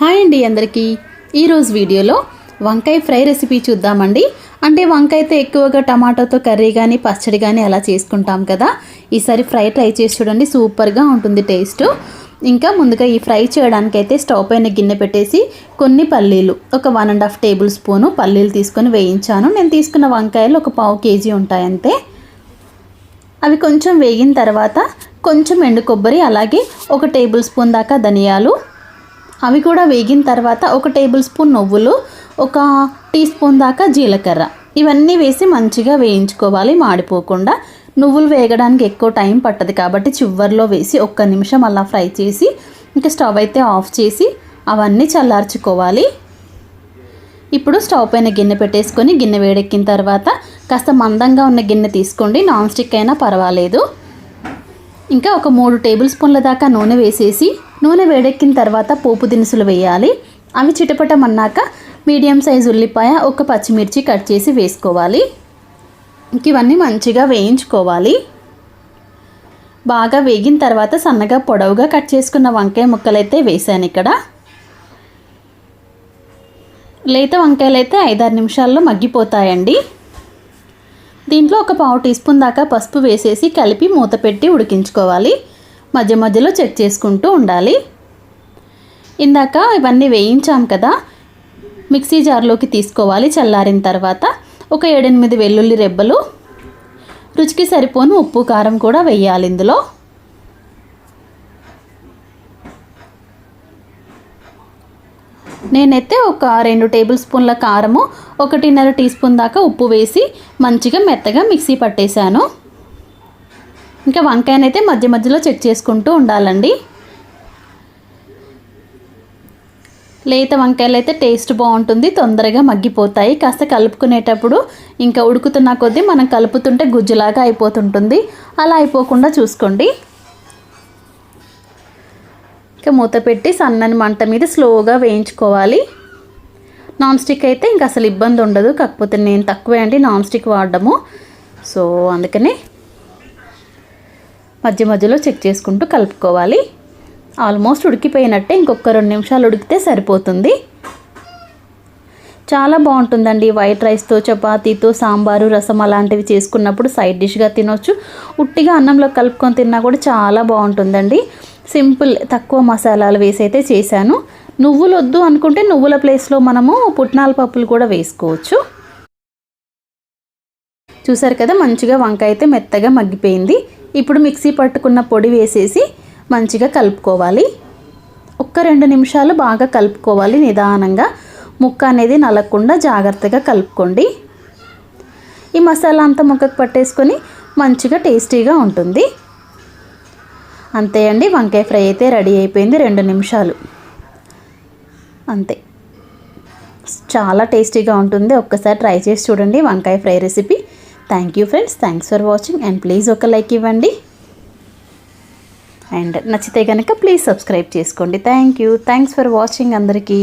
Hi అండి అందరికీ. ఈరోజు వీడియోలో వంకాయ ఫ్రై రెసిపీ చూద్దామండి. అంటే వంకాయతో ఎక్కువగా టమాటోతో కర్రీ కానీ పచ్చడి కానీ అలా చేసుకుంటాం కదా. ఈసారి ఫ్రై ట్రై చేసి చూడండి సూపర్గా ఉంటుంది టేస్ట్. ఇంకా ముందుగా ఈ ఫ్రై చేయడానికైతే స్టవ్ పైన గిన్నె పెట్టేసి కొన్ని పల్లీలు ఒక one and half table spoon పల్లీలు తీసుకొని వేయించాను. నేను తీసుకున్న వంకాయలు ఒక పావు కేజీ ఉంటాయంతే. అవి కొంచెం వేగిన తర్వాత కొంచెం ఎండు కొబ్బరి అలాగే ఒక టేబుల్ స్పూన్ దాకా ధనియాలు అవి కూడా వేగిన తర్వాత ఒక టేబుల్ స్పూన్ నువ్వులు ఒక టీ స్పూన్ దాకా జీలకర్ర. ఇవన్నీ వేసి మంచిగా వేయించుకోవాలి మాడిపోకుండా. నువ్వులు వేగడానికి ఎక్కువ టైం పట్టదు కాబట్టి చివరిలో వేసి ఒక్క నిమిషం అలా ఫ్రై చేసి ఇంకా స్టవ్ అయితే ఆఫ్ చేసి అవన్నీ చల్లార్చుకోవాలి. ఇప్పుడు స్టవ్ పైన గిన్నె పెట్టేసుకొని గిన్నె వేడెక్కిన తర్వాత కాస్త మందంగా ఉన్న గిన్నె తీసుకోండి. నాన్ స్టిక్ అయినా పర్వాలేదు. ఇంకా ఒక మూడు టేబుల్ స్పూన్ల దాకా నూనె వేసేసి నూనె వేడెక్కిన తర్వాత పోపు దినుసులు వేయాలి. అవి చిటపటమన్నాక మీడియం సైజ్ ఉల్లిపాయ ఒక పచ్చిమిర్చి కట్ చేసి వేసుకోవాలి. ఇంక ఇవన్నీ మంచిగా వేయించుకోవాలి. బాగా వేగిన తర్వాత సన్నగా పొడవుగా కట్ చేసుకున్న వంకాయ ముక్కలైతే వేసాను ఇక్కడ. లేత వంకాయలు అయితే ఐదారు నిమిషాల్లో మగ్గిపోతాయండి. దీంట్లో ఒక పావు టీ స్పూన్ దాకా పసుపు వేసేసి కలిపి మూత పెట్టి ఉడికించుకోవాలి. మధ్య మధ్యలో చెక్ చేసుకుంటూ ఉండాలి. ఇందాక ఇవన్నీ వేయించాం కదా మిక్సీ జార్లోకి తీసుకోవాలి చల్లారిన తర్వాత. ఒక ఏడెనిమిది వెల్లుల్లి రెబ్బలు రుచికి సరిపోను ఉప్పు కారం కూడా వేయాలి ఇందులో. నేనైతే ఒక రెండు టేబుల్ స్పూన్ల కారము ఒకటిన్నర టీ స్పూన్ దాకా ఉప్పు వేసి మంచిగా మెత్తగా మిక్సీ పట్టేశాను. ఇంకా వంకాయనైతే మధ్య మధ్యలో చెక్ చేసుకుంటూ ఉండాలండి. లేత వంకాయలు అయితే టేస్ట్ బాగుంటుంది తొందరగా మగ్గిపోతాయి. కాస్త కలుపుకునేటప్పుడు ఇంకా ఉడుకుతున్న కొద్దీ మనం కలుపుతుంటే గుజ్జులాగా అయిపోతుంటుంది. అలా అయిపోకుండా చూసుకోండి. ఇంకా మూత పెట్టి సన్నని మంట మీద స్లోగా వేయించుకోవాలి. నాన్ స్టిక్ అయితే ఇంకా అసలు ఇబ్బంది ఉండదు. కాకపోతే నేను తక్కువే అండి నాన్ స్టిక్ వాడడము. సో అందుకని మధ్య మధ్యలో చెక్ చేసుకుంటూ కలుపుకోవాలి. ఆల్మోస్ట్ ఉడికిపోయినట్టే ఇంకొక రెండు నిమిషాలు ఉడికితే సరిపోతుంది. చాలా బాగుంటుందండి. వైట్ రైస్తో చపాతీతో సాంబారు రసం అలాంటివి చేసుకున్నప్పుడు సైడ్ డిష్గా తినొచ్చు. ఉట్టిగా అన్నంలో కలుపుకొని తిన్నా కూడా చాలా బాగుంటుందండి. సింపుల్ తక్కువ మసాలాలు వేసి అయితే చేశాను. నువ్వులు వద్దు అనుకుంటే నువ్వుల ప్లేస్లో మనము పుట్నాల పప్పులు కూడా వేసుకోవచ్చు. చూసారు కదా మంచిగా వంకాయ అయితే మెత్తగా మగ్గిపోయింది. ఇప్పుడు మిక్సీ పట్టుకున్న పొడి వేసేసి మంచిగా కలుపుకోవాలి. ఒక్క రెండు నిమిషాలు బాగా కలుపుకోవాలి నిదానంగా. ముక్క అనేది నలగకుండా జాగ్రత్తగా కలుపుకోండి. ఈ మసాలా అంతా ముక్కకు పట్టేసుకొని మంచిగా టేస్టీగా ఉంటుంది. అంతే అండి వంకాయ ఫ్రై అయితే రెడీ అయిపోయింది రెండు నిమిషాలు. అంతే. చాలా టేస్టీగా ఉంటుంది. ఒక్కసారి ట్రై చేసి చూడండి వంకాయ fry recipe. Thank you friends thanks for watching and please ఒక లైక్ ఇవ్వండి. అండ్ నచ్చితే కనుక ప్లీజ్ సబ్స్క్రైబ్ చేసుకోండి. Thank you thanks for watching అందరికీ.